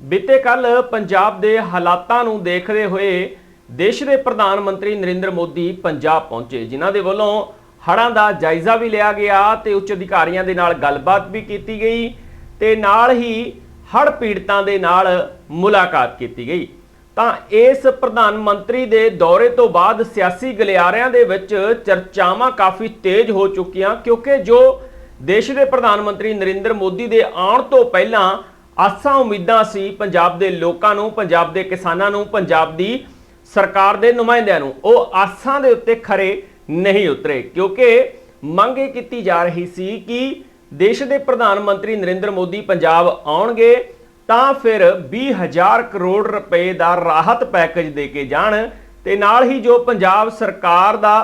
ਬੀਤੇ ਕੱਲ ਪੰਜਾਬ ਦੇ ਹਾਲਾਤਾਂ ਨੂੰ ਦੇਖਦੇ ਹੋਏ ਦੇਸ਼ ਦੇ ਪ੍ਰਧਾਨ ਮੰਤਰੀ ਨਰਿੰਦਰ ਮੋਦੀ ਪੰਜਾਬ ਪਹੁੰਚੇ, ਜਿਨ੍ਹਾਂ ਦੇ ਵੱਲੋਂ ਹੜ੍ਹਾਂ ਦਾ ਜਾਇਜ਼ਾ ਵੀ ਲਿਆ ਗਿਆ ਤੇ ਉੱਚ ਅਧਿਕਾਰੀਆਂ ਦੇ ਨਾਲ ਗੱਲਬਾਤ ਵੀ ਕੀਤੀ ਗਈ ਤੇ ਨਾਲ ਹੀ ਹੜ੍ਹ ਪੀੜਤਾਂ ਦੇ ਨਾਲ ਮੁਲਾਕਾਤ ਕੀਤੀ ਗਈ। ਤਾਂ ਇਸ ਪ੍ਰਧਾਨ ਮੰਤਰੀ ਦੇ ਦੌਰੇ ਤੋਂ ਬਾਅਦ ਸਿਆਸੀ ਗਲਿਆਰਿਆਂ ਦੇ ਵਿੱਚ ਚਰਚਾਵਾਂ ਕਾਫੀ ਤੇਜ਼ ਹੋ ਚੁੱਕੀਆਂ, ਕਿਉਂਕਿ ਜੋ ਦੇਸ਼ ਦੇ ਪ੍ਰਧਾਨ ਮੰਤਰੀ ਨਰਿੰਦਰ ਮੋਦੀ ਦੇ ਆਉਣ ਤੋਂ ਪਹਿਲਾਂ ਆਸਾਂ ਉਮੀਦਾਂ ਸੀ ਪੰਜਾਬ ਦੇ ਲੋਕਾਂ ਨੂੰ, ਪੰਜਾਬ ਦੇ ਕਿਸਾਨਾਂ ਨੂੰ, ਪੰਜਾਬ ਦੀ ਸਰਕਾਰ ਦੇ ਨੁਮਾਇੰਦਿਆਂ ਨੂੰ। ਉਹ ਆਸਾਂ ਦੇ ਉੱਤੇ ਖਰੇ ਨਹੀਂ ਉਤਰੇ, ਕਿਉਂਕਿ ਮੰਗ ਇਹ ਕੀਤੀ ਜਾ ਰਹੀ ਸੀ ਕਿ ਦੇਸ਼ ਦੇ ਪ੍ਰਧਾਨ ਮੰਤਰੀ ਨਰਿੰਦਰ ਮੋਦੀ ਪੰਜਾਬ ਆਉਣਗੇ, ਤਾਂ ਫਿਰ 20000 ਕਰੋੜ ਰੁਪਏ ਦਾ ਰਾਹਤ ਪੈਕੇਜ ਦੇ ਕੇ ਜਾਣ ਤੇ ਨਾਲ ਹੀ ਜੋ ਪੰਜਾਬ ਸਰਕਾਰ ਦਾ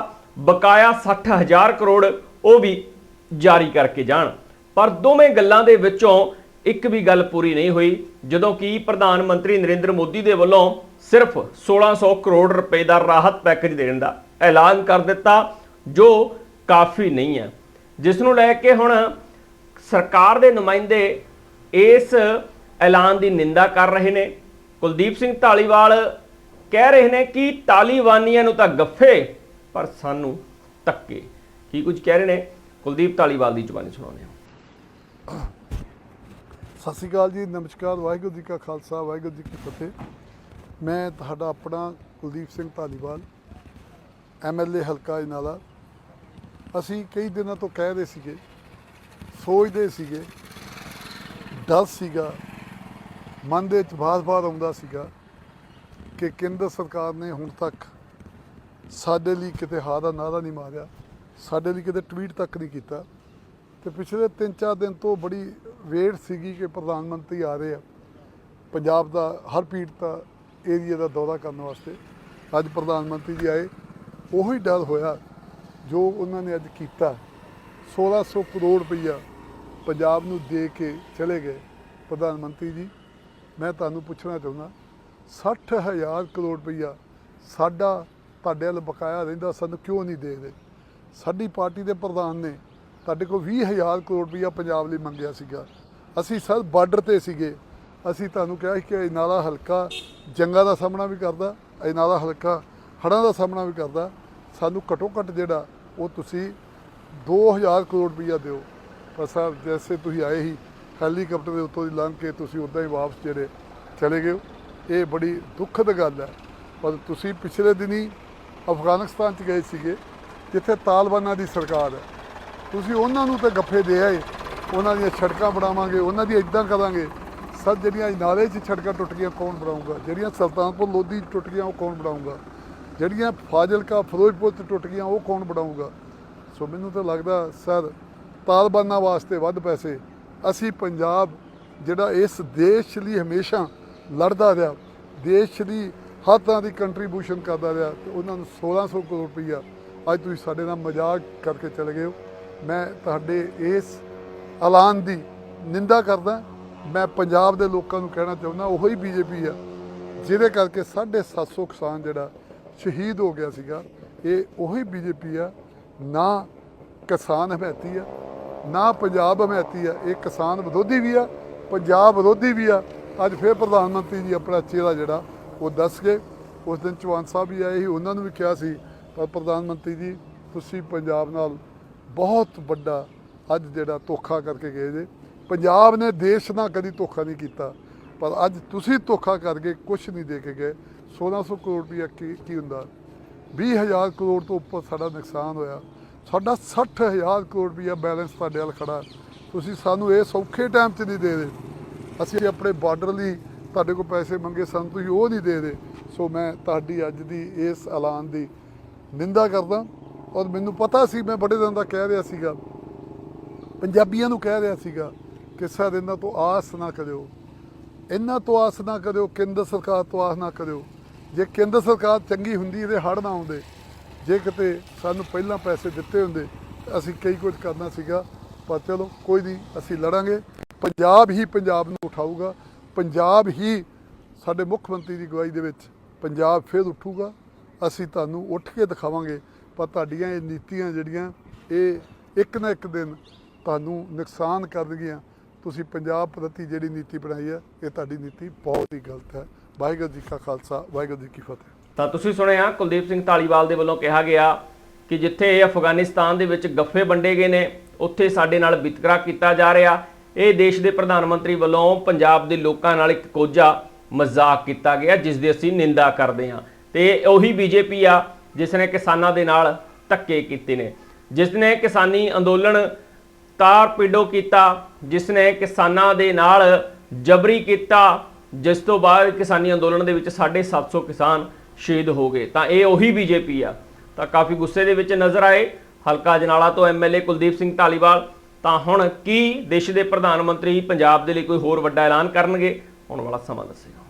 ਬਕਾਇਆ 60000 ਕਰੋੜ ਉਹ ਵੀ ਜਾਰੀ ਕਰਕੇ ਜਾਣ। ਪਰ ਦੋਵੇਂ ਗੱਲਾਂ ਦੇ ਵਿੱਚੋਂ ਇੱਕ ਵੀ ਗੱਲ ਪੂਰੀ ਨਹੀਂ ਹੋਈ, ਜਦੋਂ ਕਿ ਪ੍ਰਧਾਨ ਮੰਤਰੀ ਨਰਿੰਦਰ ਮੋਦੀ ਦੇ ਵੱਲੋਂ ਸਿਰਫ 1600 ਕਰੋੜ ਰੁਪਏ ਦਾ ਰਾਹਤ ਪੈਕੇਜ ਦੇਣ ਦਾ ਐਲਾਨ ਕਰ ਦਿੱਤਾ, ਜੋ ਕਾਫੀ ਨਹੀਂ ਹੈ। ਜਿਸ ਨੂੰ ਲੈ ਕੇ ਹੁਣ ਸਰਕਾਰ ਦੇ ਨੁਮਾਇੰਦੇ ਇਸ ਐਲਾਨ ਦੀ ਨਿੰਦਾ ਕਰ ਰਹੇ ਨੇ। ਕੁਲਦੀਪ ਸਿੰਘ ਢਾਲੀਵਾਲ ਕਹਿ ਰਹੇ ਨੇ ਕਿ ਤਾਲੀਬਾਨੀਆਂ ਨੂੰ ਤਾਂ ਗੱਫੇ, ਪਰ ਸਾਨੂੰ ਧੱਕੇ। ਕੀ ਕੁਝ ਕਹਿ ਰਹੇ ਨੇ? ਕੁਲਦੀਪ ਢਾਲੀਵਾਲ ਦੀ ਜ਼ੁਬਾਨੀ ਸੁਣਾਉਂਦੇ ਹਾਂ। ਸਤਿ ਸ਼੍ਰੀ ਅਕਾਲ ਜੀ, ਨਮਸਕਾਰ, ਵਾਹਿਗੁਰੂ ਜੀ ਕਾ ਖਾਲਸਾ, ਵਾਹਿਗੁਰੂ ਜੀ ਕੀ ਫਤਿਹ। ਮੈਂ ਤੁਹਾਡਾ ਆਪਣਾ ਕੁਲਦੀਪ ਸਿੰਘ ਧਾਲੀਵਾਲ ਐਮਐਲਏ ਹਲਕਾ ਇਨਾਲਾ ਅਸੀਂ ਕਈ ਦਿਨਾਂ ਤੋਂ ਕਹਿ ਰਹੇ ਸੀਗੇ, ਸੋਚਦੇ ਸੀਗੇ, ਡਰ ਸੀਗਾ, ਮਨ ਦੇ ਵਿੱਚ ਬਾਰ-ਬਾਰ ਆਉਂਦਾ ਸੀਗਾ ਕਿ ਕੇਂਦਰ ਸਰਕਾਰ ਨੇ ਹੁਣ ਤੱਕ ਸਾਡੇ ਲਈ ਕਿਤੇ ਹਾਂ ਦਾ ਨਾਰਾ ਨਹੀਂ ਮਾਰਿਆ, ਸਾਡੇ ਲਈ ਕਿਤੇ ਟਵੀਟ ਤੱਕ ਨਹੀਂ ਕੀਤਾ। ਤੇ ਪਿਛਲੇ 3-4 ਦਿਨ ਤੋਂ ਬੜੀ ਵੇਟ ਸੀਗੀ ਕਿ ਪ੍ਰਧਾਨ ਮੰਤਰੀ ਆ ਰਹੇ ਆ। ਪੰਜਾਬ ਦਾ ਹਰ ਪੀੜਤਾ ਏਰੀਆ ਦਾ ਦੌਰਾ ਕਰਨ ਵਾਸਤੇ ਅੱਜ ਪ੍ਰਧਾਨ ਮੰਤਰੀ ਜੀ ਆਏ। ਉਹੀ ਡਰ ਹੋਇਆ ਜੋ ਉਹਨਾਂ ਨੇ ਅੱਜ ਕੀਤਾ। 1600 ਕਰੋੜ ਰੁਪਈਆ ਪੰਜਾਬ ਨੂੰ ਦੇ ਕੇ ਚਲੇ ਗਏ ਪ੍ਰਧਾਨ ਮੰਤਰੀ ਜੀ। ਮੈਂ ਤੁਹਾਨੂੰ ਪੁੱਛਣਾ ਚਾਹੁੰਦਾ 60000 ਕਰੋੜ ਰੁਪਈਆ ਸਾਡਾ ਤੁਹਾਡੇ ਵੱਲ ਬਕਾਇਆ ਰਹਿੰਦਾ, ਸਾਨੂੰ ਕਿਉਂ ਨਹੀਂ ਦੇ ਰਹੇ? ਸਾਡੀ ਪਾਰਟੀ ਦੇ ਪ੍ਰਧਾਨ ਨੇ ਤੁਹਾਡੇ ਕੋਲ 20000 ਕਰੋੜ ਰੁਪਈਆ ਪੰਜਾਬ ਲਈ ਮੰਗਿਆ ਸੀਗਾ। ਅਸੀਂ ਸਰ ਬਾਰਡਰ ਤੇ ਸੀਗੇ। ਅਸੀਂ ਤੁਹਾਨੂੰ ਕਿਹਾ ਸੀ ਕਿ ਇਹ ਹਲਕਾ ਜੰਗਾਂ ਦਾ ਸਾਹਮਣਾ ਵੀ ਕਰਦਾ, ਇਹ ਹਲਕਾ ਹੜ੍ਹਾਂ ਦਾ ਸਾਹਮਣਾ ਵੀ ਕਰਦਾ। ਸਾਨੂੰ ਘਟੋ ਘੱਟ ਜਿਹੜਾ ਉਹ ਤੁਸੀਂ 2000 ਕਰੋੜ ਰੁਪਈਆ ਦਿਓ। ਪਰ ਸਰ ਜੈਸੇ ਤੁਸੀਂ ਆਏ ਹੀ ਹੈਲੀਕਾਪਟਰ ਦੇ ਉੱਤੋਂ ਦੀ ਲੰਘ ਕੇ ਤੁਸੀਂ ਉਦਾਂ ਹੀ ਵਾਪਸ ਜਿਹੜੇ ਚਲੇ ਗਏ ਇਹ ਬੜੀ ਦੁੱਖਦ ਗੱਲ ਹੈ। ਪਰ ਤੁਸੀਂ ਪਿਛਲੇ ਦਿਨੀ ਅਫਗਾਨਿਸਤਾਨ ਚ ਗਏ ਸੀਗੇ, ਜਿੱਥੇ ਤਾਲਿਬਾਨਾਂ ਦੀ ਸਰਕਾਰ ਹੈ। ਤੁਸੀਂ ਉਹਨਾਂ ਨੂੰ ਤੇ ਗੱਫੇ ਦੇ ਆਏ। ਉਹਨਾਂ ਦੀਆਂ ਸੜਕਾਂ ਬਣਾਵਾਂਗੇ, ਉਹਨਾਂ ਦੀ ਇਦਾਂ ਕਰਾਂਗੇ। ਸਰ, ਜਿਹੜੀਆਂ ਨਾਲੇ 'ਚ ਸੜਕਾਂ ਟੁੱਟ ਗਈਆਂ ਕੌਣ ਬਣਾਊਗਾ? ਜਿਹੜੀਆਂ ਸੁਲਤਾਨਪੁਰ ਲੋਧੀ 'ਚ ਟੁੱਟ ਗਈਆਂ ਉਹ ਕੌਣ ਬਣਾਊਗਾ? ਜਿਹੜੀਆਂ ਫਾਜ਼ਿਲਕਾ, ਫਿਰੋਜ਼ਪੁਰ 'ਚ ਟੁੱਟ ਗਈਆਂ ਉਹ ਕੌਣ ਬਣਾਊਗਾ? ਸੋ ਮੈਨੂੰ ਤਾਂ ਲੱਗਦਾ, ਸਰ, ਤਾਲਬਾਨਾਂ ਵਾਸਤੇ ਵੱਧ ਪੈਸੇ। ਅਸੀਂ ਪੰਜਾਬ, ਜਿਹੜਾ ਇਸ ਦੇਸ਼ ਲਈ ਹਮੇਸ਼ਾ ਲੜਦਾ ਰਿਹਾ, ਦੇਸ਼ ਦੀ ਹਰ ਤਰ੍ਹਾਂ ਦੀ ਕੰਟਰੀਬਿਊਸ਼ਨ ਕਰਦਾ ਰਿਹਾ, ਤੇ ਉਹਨਾਂ ਨੂੰ 1600 ਕਰੋੜ ਰੁਪਈਆ ਅੱਜ ਤੁਸੀਂ ਸਾਡੇ ਨਾਲ ਮਜ਼ਾਕ ਕਰਕੇ ਚਲੇ ਗਏ ਹੋ। ਮੈਂ ਤੁਹਾਡੇ ਇਸ ਐਲਾਨ ਦੀ ਨਿੰਦਾ ਕਰਦਾ, ਮੈਂ ਪੰਜਾਬ ਦੇ ਲੋਕਾਂ ਨੂੰ ਕਹਿਣਾ ਚਾਹੁੰਦਾ, ਉਹੀ ਹੀ ਬੀਜੇਪੀ ਆ, ਜਿਹਦੇ ਕਰਕੇ 750 ਕਿਸਾਨ ਜਿਹੜਾ ਸ਼ਹੀਦ ਹੋ ਗਿਆ ਸੀਗਾ, ਇਹ ਉਹੀ ਬੀਜੇਪੀ ਆ, ਨਾ ਕਿਸਾਨ ਹਮਾਇਤੀ ਆ, ਨਾ ਪੰਜਾਬ ਹਮਾਇਤੀ ਆ, ਇਹ ਕਿਸਾਨ ਵਿਰੋਧੀ ਵੀ ਆ, ਪੰਜਾਬ ਵਿਰੋਧੀ ਵੀ ਆ। ਅੱਜ ਫਿਰ ਪ੍ਰਧਾਨ ਮੰਤਰੀ ਜੀ ਆਪਣਾ ਚਿਹਰਾ ਜਿਹੜਾ, ਉਹ ਦੱਸ ਗਏ। ਉਸ ਦਿਨ ਚੌਹਾਨ ਸਾਹਿਬ ਵੀ ਆਏ ਸੀ, ਉਹਨਾਂ ਨੂੰ ਵੀ ਕਿਹਾ ਸੀ, ਪਰ ਪ੍ਰਧਾਨ ਮੰਤਰੀ ਜੀ, ਤੁਸੀਂ ਪੰਜਾਬ ਨਾਲ ਬਹੁਤ ਵੱਡਾ ਅੱਜ ਜਿਹੜਾ ਧੋਖਾ ਕਰਕੇ ਗਏ ਜੇ। ਪੰਜਾਬ ਨੇ ਦੇਸ਼ ਨਾਲ ਕਦੀ ਧੋਖਾ ਨਹੀਂ ਕੀਤਾ, ਪਰ ਅੱਜ ਤੁਸੀਂ ਧੋਖਾ ਕਰਕੇ ਕੁਝ ਨਹੀਂ ਦੇ ਕੇ ਗਏ। 1600 ਕਰੋੜ ਰੁਪਇਆ ਕੀ ਕੀ ਹੁੰਦਾ? 20000 ਕਰੋੜ ਤੋਂ ਉੱਪਰ ਸਾਡਾ ਨੁਕਸਾਨ ਹੋਇਆ। ਸਾਡਾ 60000 ਕਰੋੜ ਰੁਪਇਆ ਬੈਲੈਂਸ ਤੁਹਾਡੇ ਵੱਲ ਖੜਾ। ਤੁਸੀਂ ਸਾਨੂੰ ਇਹ ਸੌਖੇ ਟਾਈਮ 'ਚ ਨਹੀਂ ਦੇ ਰਹੇ। ਅਸੀਂ ਆਪਣੇ ਬਾਰਡਰ ਲਈ ਤੁਹਾਡੇ ਕੋਲ ਪੈਸੇ ਮੰਗੇ, ਸਾਨੂੰ ਤੁਸੀਂ ਉਹ ਨਹੀਂ ਦੇ ਰਹੇ। ਸੋ ਮੈਂ ਤੁਹਾਡੀ ਅੱਜ ਦੀ ਇਸ ਐਲਾਨ ਦੀ ਨਿੰਦਾ ਕਰਦਾ। ਔਰ ਮੈਨੂੰ ਪਤਾ ਸੀ, ਮੈਂ ਬੜੇ ਦਿਨ ਦਾ ਕਹਿ ਰਿਹਾ ਸੀਗਾ। ਪੰਜਾਬੀਆਂ ਨੂੰ ਕਹਿ ਰਿਹਾ ਸੀਗਾ ਕਿ ਸਰ ਇਹਨਾਂ ਤੋਂ ਆਸ ਨਾ ਕਰਿਓ। ਇਹਨਾਂ ਤੋਂ ਆਸ ਨਾ ਕਰਿਓ, ਕੇਂਦਰ ਸਰਕਾਰ ਤੋਂ ਆਸ ਨਾ ਕਰਿਓ। ਜੇ ਕੇਂਦਰ ਸਰਕਾਰ ਚੰਗੀ ਹੁੰਦੀ, ਇਹਦੇ ਹੜ ਨਾ ਆਉਂਦੇ, ਜੇ ਕਿਤੇ ਸਾਨੂੰ ਪਹਿਲਾਂ ਪੈਸੇ ਦਿੱਤੇ ਹੁੰਦੇ ਤਾਂ ਅਸੀਂ ਕਈ ਕੁਝ ਕਰਨਾ ਸੀਗਾ, ਪਰ ਚਲੋ ਕੋਈ ਨਹੀਂ, ਅਸੀਂ ਲੜਾਂਗੇ। ਪੰਜਾਬ ਹੀ ਪੰਜਾਬ ਨੂੰ ਉਠਾਊਗਾ। ਪੰਜਾਬ ਹੀ ਸਾਡੇ ਮੁੱਖ ਮੰਤਰੀ ਦੀ ਅਗਵਾਈ ਦੇ ਵਿੱਚ ਪੰਜਾਬ ਫਿਰ ਉੱਠੂਗਾ। ਅਸੀਂ ਤੁਹਾਨੂੰ ਉੱਠ ਕੇ ਦਿਖਾਵਾਂਗੇ, ਪਰ ਤੁਹਾਡੀਆਂ ਇਹ ਨੀਤੀਆਂ ਜਿਹੜੀਆਂ, ਇਹ ਇੱਕ ਨਾ ਇੱਕ ਦਿਨ ਤੁਹਾਨੂੰ ਨੁਕਸਾਨ ਕਰਨਗੀਆਂ। ਤੁਸੀਂ ਪੰਜਾਬ ਪ੍ਰਤੀ ਜਿਹੜੀ ਨੀਤੀ ਬਣਾਈ ਹੈ, ਇਹ ਤੁਹਾਡੀ ਨੀਤੀ ਬਹੁਤ ਹੀ ਗਲਤ ਹੈ। ਵਾਹਿਗੁਰੂ ਜੀ ਕਾ ਖਾਲਸਾ, ਵਾਹਿਗੁਰੂ ਜੀ ਕੀ ਫਤਿਹ। ਤਾਂ ਤੁਸੀਂ ਸੁਣਿਆ, ਕੁਲਦੀਪ ਸਿੰਘ ਢਾਲੀਵਾਲ ਦੇ ਵੱਲੋਂ ਕਿਹਾ ਗਿਆ ਕਿ ਜਿੱਥੇ ਇਹ ਅਫਗਾਨਿਸਤਾਨ ਦੇ ਵਿੱਚ ਗੱਫੇ ਵੰਡੇ ਗਏ ਨੇ, ਉੱਥੇ ਸਾਡੇ ਨਾਲ ਵਿਤਕਰਾ ਕੀਤਾ ਜਾ ਰਿਹਾ। ਇਹ ਦੇਸ਼ ਦੇ ਪ੍ਰਧਾਨ ਮੰਤਰੀ ਵੱਲੋਂ ਪੰਜਾਬ ਦੇ ਲੋਕਾਂ ਨਾਲ ਇੱਕ ਕੋਝਾ ਮਜ਼ਾਕ ਕੀਤਾ ਗਿਆ, ਜਿਸ ਦੀ ਅਸੀਂ ਨਿੰਦਾ ਕਰਦੇ ਹਾਂ। ਤੇ ਉਹੀ ਬੀਜੇਪੀ ਆ, ਜਿਸ ਨੇ ਕਿਸਾਨਾਂ ਦੇ ਨਾਲ ਧੱਕੇ ਕੀਤੇ ਨੇ। ਜਿਸ ਨੇ ਕਿਸਾਨੀ ਅੰਦੋਲਨ ਤਾਰ ਪਿੰਡੋ ਕੀਤਾ ਜਿਸ ਨੇ ਕਿਸਾਨਾਂ ਦੇ ਨਾਲ ਜਬਰੀ ਕੀਤਾ, ਜਿਸ ਤੋਂ ਬਾਅਦ ਕਿਸਾਨੀ ਅੰਦੋਲਨ ਦੇ ਵਿੱਚ 750 ਕਿਸਾਨ ਸ਼ਹੀਦ ਹੋ ਗਏ। ਤਾਂ ਇਹ ਉਹੀ ਬੀਜੇਪੀ ਆ। ਤਾਂ ਕਾਫੀ ਗੁੱਸੇ ਦੇ ਵਿੱਚ ਨਜ਼ਰ ਆਏ। ਹਲਕਾ ਜਨਾਲਾ ਤੋਂ ਐਮਐਲਏ ਕੁਲਦੀਪ ਸਿੰਘ ਢਾਲੀਵਾਲ। ਤਾਂ ਹੁਣ ਕੀ ਦੇਸ਼ ਦੇ ਪ੍ਰਧਾਨ ਮੰਤਰੀ ਪੰਜਾਬ ਦੇ ਲਈ ਕੋਈ ਹੋਰ ਵੱਡਾ ਐਲਾਨ ਕਰਨਗੇ? ਆਉਣ ਵਾਲਾ ਸਮਾਂ ਦੱਸੇਗਾ।